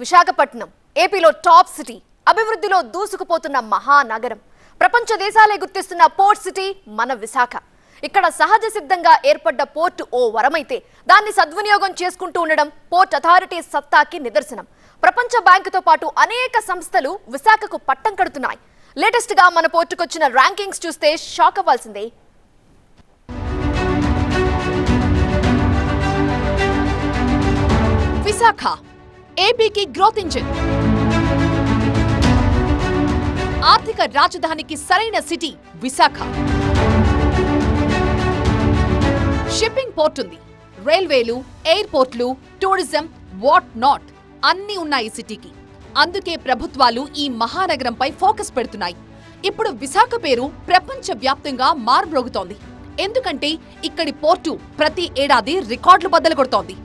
విశాఖపట్నం ఏపీలో top city అభివృద్ధిలో దూసుకుపోతున్న మహానగరం. ప్రపంచ దేశాలే గుర్తిస్తున్న పోర్ట్ సిటీ మన విశాఖ. ఇక్కడ సహజ సిద్ధంగా ఏర్పడ్డ పోర్టు ఓ వరమైతే దాన్ని సద్వినియోగం చేసుకుంటూ ఉండడం పోర్ట్ అథారిటీ సత్తాకి నిదర్శనం. ప్రపంచ బ్యాంకుతో పాటు అనేక సంస్థలు విశాఖకు పట్టం కడుతున్నాయి. లేటెస్ట్గా మన పోర్టుకొచ్చిన ర్యాంకింగ్స్ చూస్తే షాక్ అవ్వాల్సిందే. విశాఖ ఏపీకి గ్రోత్ ఇంజిన్. ఆర్థిక రాజధానికి సరైన సిటీ విశాఖ. షిప్పింగ్ పోర్ట్ ఉంది. రైల్వేలు ఎయిర్పోర్ట్లు టూరిజం వాట్ నాట్ అన్నీ ఉన్నాయి సిటీకి. అందుకే ప్రభుత్వాలు ఈ మహానగరంపై ఫోకస్ పెడుతున్నాయి. ఇప్పుడు విశాఖ పేరు ప్రపంచ వ్యాప్తంగా మారుమ్రోగుతోంది. ఎందుకంటే ఇక్కడి పోర్టు ప్రతి ఏడాది రికార్డులు బద్దలు కొడుతోంది.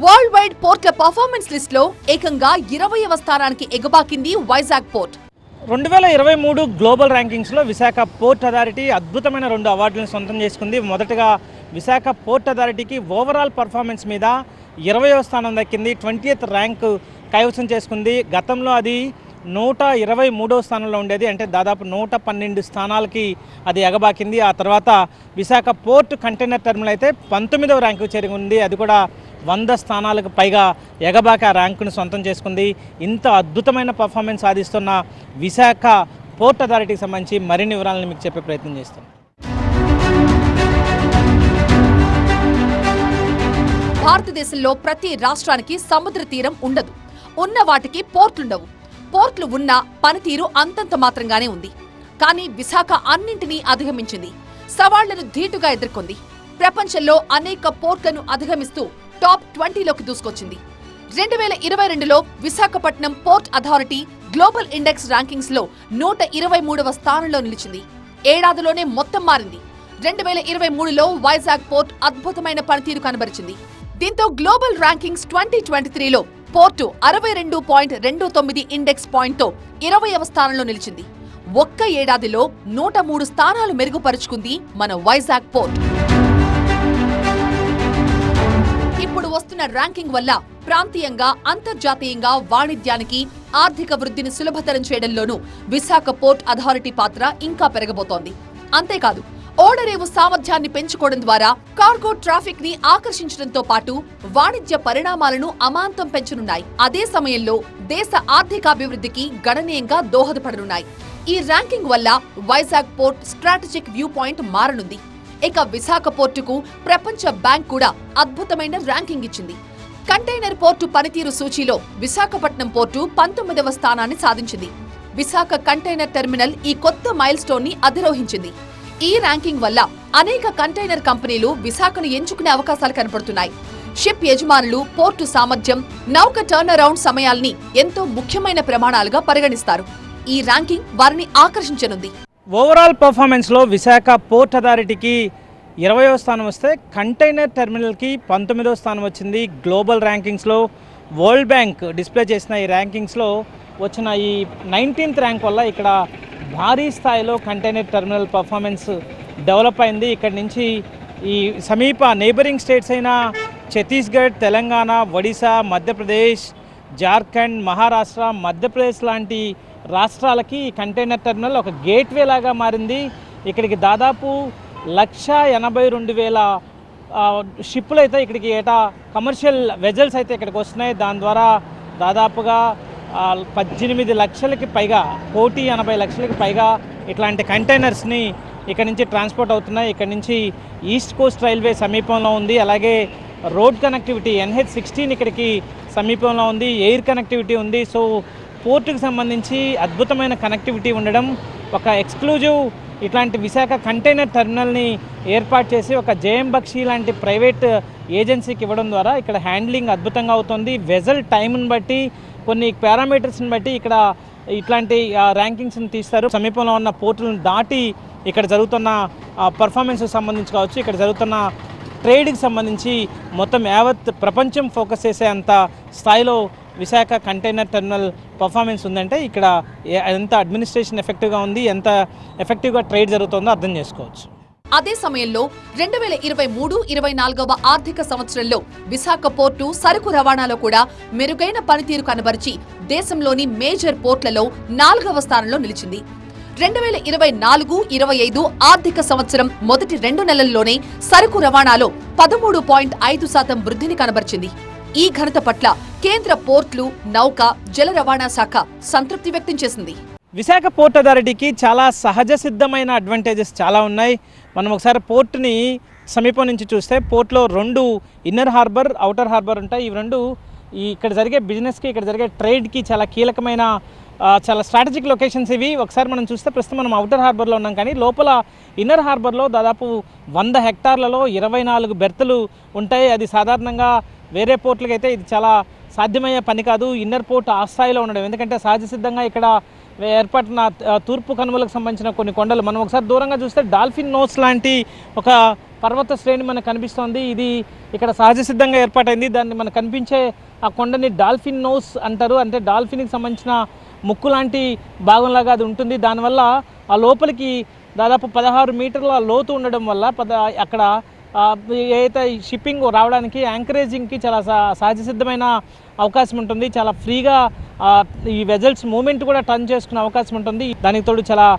వరల్డ్ వైడ్ పోర్ట్ల పర్ఫార్మెన్స్ లిస్ట్లో ఏకంగా ఇరవయవ స్థానానికి ఎగబాకింది వైజాగ్ పోర్ట్. రెండు వేల ఇరవై మూడు గ్లోబల్ ర్యాంకింగ్స్లో విశాఖ పోర్ట్ అథారిటీ అద్భుతమైన రెండు అవార్డులను సొంతం చేసుకుంది. మొదటగా విశాఖ పోర్ట్ అథారిటీకి ఓవరాల్ పర్ఫార్మెన్స్ మీద ఇరవయో స్థానం దక్కింది. ట్వంటీయత్ ర్యాంక్ కైవసం చేసుకుంది. గతంలో అది నూట ఇరవై మూడో స్థానంలో ఉండేది. అంటే దాదాపు నూట పన్నెండు స్థానాలకి అది ఎగబాకింది. ఆ తర్వాత విశాఖ పోర్ట్ కంటైనర్ టర్మినల్ అయితే పంతొమ్మిదవ ర్యాంకు చేరుకుంది. అది కూడా వంద స్థానాలకు పైగా ఎగబాక ర్యాంకును సొంతం చేసుకుంది. ఇంత అద్భుతమైన పర్ఫార్మెన్స్ సాధిస్తున్న విశాఖ పోర్ట్ అథారిటీకి సంబంధించి మరిన్ని వివరాలను మీకు చెప్పే ప్రయత్నం చేస్తాం. భారతదేశంలో ప్రతి రాష్ట్రానికి సముద్ర తీరం ఉండదు. ఉన్న వాటికి పోర్ట్లుండవు. పోర్ట్లు ఉన్నా పనితీరు అంతంత మాత్రంగానే ఉంది. కానీ విశాఖ అన్నింటినీ అధిగమించింది. సవాళ్ళను ధీటుగా ఎదుర్కొంది. ప్రపంచంలో అనేక పోర్ట్లను అధిగమిస్తూ టాప్ ట్వంటీలోకి దూసుకొచ్చింది. రెండు వేల ఇరవై రెండులో Visakhapatnam port authority global index ర్యాంకింగ్స్లో నూట ఇరవై మూడవ స్థానంలో నిలిచింది. ఏడాదిలోనే మొత్తం మారింది. రెండు వేల ఇరవై మూడులో వైజాగ్ పోర్ట్ అద్భుతమైన పనితీరు కనబరిచింది. దీంతో గ్లోబల్ ర్యాంకింగ్స్ ట్వంటీ ట్వంటీ త్రీలో పోర్టు అరవై రెండు పాయింట్ రెండు తొమ్మిది ఇండెక్స్ పాయింట్తో ఇరవైవ స్థానంలో నిలిచింది. ఒక్క ఏడాదిలో నూట మూడు స్థానాలు మెరుగుపరుచుకుంది మన వైజాగ్ పోర్ట్. వస్తున్న ర్యాంకింగ్ వల్ల ప్రాంతీయంగా అంతర్జాతీయంగా వాణిజ్యానికి ఆర్థిక వృద్ధిని సులభతరం చేయడంలోనూ విశాఖ పోర్ట్ అథారిటీ పాత్ర ఇంకా పెరగబోతోంది. అంతేకాదు ఓడరేవు సామర్థ్యాన్ని పెంచుకోవడం ద్వారా కార్గో ట్రాఫిక్ని ఆకర్షించడంతో పాటు వాణిజ్య పరిణామాలను అమాంతం పెంచనున్నాయి. అదే సమయంలో దేశ ఆర్థికాభివృద్ధికి గణనీయంగా దోహదపడనున్నాయి. ఈ ర్యాంకింగ్ వల్ల Vizag port strategic view point మారనుంది. ఇక విశాఖ పోర్టుకు ప్రపంచ బ్యాంక్ కూడా అద్భుతమైన ర్యాంకింగ్ ఇచ్చింది. కంటైనర్ పోర్టు పనితీరు సూచీలో విశాఖపట్నం పోర్టు పంతొమ్మిదవ స్థానాన్ని సాధించింది. విశాఖ కంటైనర్ టెర్మినల్ ఈ కొత్త మైల్ స్టోన్ని అధిరోహించింది. ఈ ర్యాంకింగ్ వల్ల అనేక కంటైనర్ కంపెనీలు విశాఖను ఎంచుకునే అవకాశాలు కనపడుతున్నాయి. షిప్ యజమానులు పోర్టు సామర్థ్యం నౌక టర్న్ అరౌండ్ సమయాల్ని ఎంతో ముఖ్యమైన ప్రమాణాలుగా పరిగణిస్తారు. ఈ ర్యాంకింగ్ వారిని ఆకర్షించనుంది. ఓవరాల్ పర్ఫార్మెన్స్లో విశాఖ పోర్ట్ అథారిటీకి ఇరవయో స్థానం వస్తే కంటైనర్ టెర్మినల్కి పంతొమ్మిదో స్థానం వచ్చింది. గ్లోబల్ ర్యాంకింగ్స్లో వరల్డ్ బ్యాంక్ డిస్ప్లే చేసిన ఈ ర్యాంకింగ్స్లో వచ్చిన ఈ నైన్టీన్త్ ర్యాంక్ వల్ల ఇక్కడ భారీ స్థాయిలో కంటైనర్ టెర్మినల్ పర్ఫార్మెన్స్ డెవలప్ అయింది. ఇక్కడి నుంచి ఈ సమీప నైబరింగ్ స్టేట్స్ అయిన ఛత్తీస్గఢ్ తెలంగాణ ఒడిశా మధ్యప్రదేశ్ జార్ఖండ్ మహారాష్ట్ర మధ్యప్రదేశ్ లాంటి రాష్ట్రాలకి ఈ కంటైనర్ టెర్మినల్ ఒక గేట్వే లాగా మారింది. ఇక్కడికి దాదాపు లక్ష ఎనభై రెండు వేల షిప్పులు అయితే ఇక్కడికి ఏటా కమర్షియల్ వెజల్స్ అయితే ఇక్కడికి వస్తున్నాయి. దాని ద్వారా దాదాపుగా పద్దెనిమిది లక్షలకి పైగా కోటి ఎనభై లక్షలకి పైగా ఇట్లాంటి కంటైనర్స్ని ఇక్కడ నుంచి ట్రాన్స్పోర్ట్ అవుతున్నాయి. ఇక్కడ నుంచి ఈస్ట్ కోస్ట్ రైల్వే సమీపంలో ఉంది. అలాగే రోడ్ కనెక్టివిటీ ఎన్హెచ్ సిక్స్టీన్ ఇక్కడికి సమీపంలో ఉంది. ఎయిర్ కనెక్టివిటీ ఉంది. సో పోర్టుకు సంబంధించి అద్భుతమైన కనెక్టివిటీ ఉండడం ఒక ఎక్స్క్లూజివ్ ఇట్లాంటి విశాఖ కంటైనర్ టెర్మినల్ని ఏర్పాటు చేసి ఒక జేఎం బక్షి లాంటి ప్రైవేట్ ఏజెన్సీకి ఇవ్వడం ద్వారా ఇక్కడ హ్యాండ్లింగ్ అద్భుతంగా అవుతుంది. వెజల్ టైంని బట్టి కొన్ని పారామీటర్స్ని బట్టి ఇక్కడ ఇట్లాంటి ర్యాంకింగ్స్ని తీస్తారు. సమీపంలో ఉన్న పోర్టులను దాటి ఇక్కడ జరుగుతున్న పర్ఫార్మెన్స్కి సంబంధించి కావచ్చు ఇక్కడ జరుగుతున్న ట్రేడ్కి సంబంధించి మొత్తం యావత్ ప్రపంచం ఫోకస్ చేసే అంత స్థాయిలో విశాఖ కంటైనర్ టెర్మినల్ పర్ఫార్మెన్స్ ఉందంటే ఇక్కడ ఎంత అడ్మినిస్ట్రేషన్ ఎఫెక్టివ్గా ఉంది ఎంత ఎఫెక్టివ్గా ట్రేడ్ జరుగుతుందో అర్థం చేసుకోవచ్చు. అదే సమయంలో రెండు వేల ఇరవై మూడు ఇరవై నాలుగవ ఆర్థిక సంవత్సరంలో విశాఖ పోర్టు సరుకు రవాణాలో కూడా మెరుగైన పనితీరు కనబరిచి దేశంలోని మేజర్ పోర్ట్లలో నాలుగవ స్థానంలో నిలిచింది. రెండు వేల ఇరవై నాలుగు ఇరవై ఐదు ఆర్థిక సంవత్సరం మొదటి రెండు నెలల్లోనే సరుకు రవాణాలో పదమూడు పాయింట్ ఐదు శాతం వృద్ధిని కనబరిచింది. ఈ ఘనత పట్ల కేంద్ర పోర్ట్లు నౌక జల రవాణా శాఖ సంతృప్తి వ్యక్తం చేసింది. విశాఖ పోర్ట్ అథారిటీకి చాలా సహజ సిద్ధమైన అడ్వాంటేజెస్ చాలా ఉన్నాయి. మనం ఒకసారి పోర్ట్ని సమీపం నుంచి చూస్తే పోర్ట్లో రెండు ఇన్నర్ హార్బర్ అవుటర్ హార్బర్ ఉంటాయి. ఇవి రెండు ఈ ఇక్కడ జరిగే బిజినెస్కి ఇక్కడ జరిగే ట్రేడ్కి చాలా కీలకమైన చాలా స్ట్రాటజిక్ లొకేషన్స్ ఇవి. ఒకసారి మనం చూస్తే ప్రస్తుతం మనం అవుటర్ హార్బర్లో ఉన్నాం కానీ లోపల ఇన్నర్ హార్బర్లో దాదాపు వంద హెక్టార్లలో ఇరవై నాలుగు బెర్తలు ఉంటాయి. అది సాధారణంగా వేరే పోర్ట్లకి అయితే ఇది చాలా సాధ్యమయ్యే పని కాదు. ఇన్నర్ పోర్ట్ ఆ స్థాయిలో ఉండడం. ఎందుకంటే సహజ సిద్ధంగా ఇక్కడ ఏర్పడిన తూర్పు కనుమలకు సంబంధించిన కొన్ని కొండలు మనం ఒకసారి దూరంగా చూస్తే డాల్ఫిన్ నోస్ లాంటి ఒక పర్వత శ్రేణి మనకు కనిపిస్తోంది. ఇది ఇక్కడ సహజ సిద్ధంగా ఏర్పాటైంది. దాన్ని మనకు కనిపించే ఆ కొండని డాల్ఫిన్ నోస్ అంటారు. అంటే డాల్ఫిన్కి సంబంధించిన ముక్కు లాంటి భాగంలాగా అది ఉంటుంది. దానివల్ల ఆ లోపలికి దాదాపు పదహారు మీటర్ల లోతు ఉండడం వల్ల పద అక్కడ ఏదైతే ఈ షిప్పింగ్ రావడానికి యాంకరేజింగ్కి చాలా సహ- సహజ సిద్ధమైన అవకాశం ఉంటుంది. చాలా ఫ్రీగా ఈ వెజల్స్ మూమెంట్ కూడా టర్న్ చేసుకునే అవకాశం ఉంటుంది. దానికి తోడు చాలా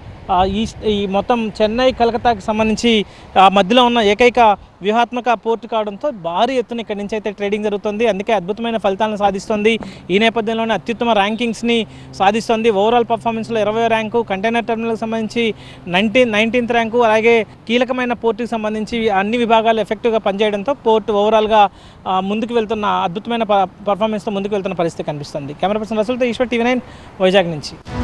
ఈ మొత్తం చెన్నై కలకత్తాకి సంబంధించి మధ్యలో ఉన్న ఏకైక వ్యూహాత్మక పోర్టు కావడంతో భారీ ఎత్తున ఇక్కడి నుంచి అయితే ట్రేడింగ్ జరుగుతుంది. అందుకే అద్భుతమైన ఫలితాలను సాధిస్తుంది. ఈ నేపథ్యంలోనే అత్యుత్తమ ర్యాంకింగ్స్ని సాధిస్తుంది. ఓవరాల్ పర్ఫార్మెన్స్లో ఇరవై ర్యాంకు కంటైనర్ టర్మినల్కి సంబంధించి నైన్టీన్ నైన్టీన్త్ ర్యాంకు అలాగే కీలకమైన పోర్టుకి సంబంధించి అన్ని విభాగాలు ఎఫెక్టివ్గా పనిచేయడంతో పోర్టు ఓవరాల్గా ముందుకు వెళ్తున్న అద్భుతమైన ప- పర్ఫార్మెన్స్తో ముందుకు వెళ్తున్న పరిస్థితి కనిపిస్తుంది. కెమెరా పర్సన్ రసూల్తో ఈశ్వర్ టీవీ నైన్ వైజాగ్ నుంచి.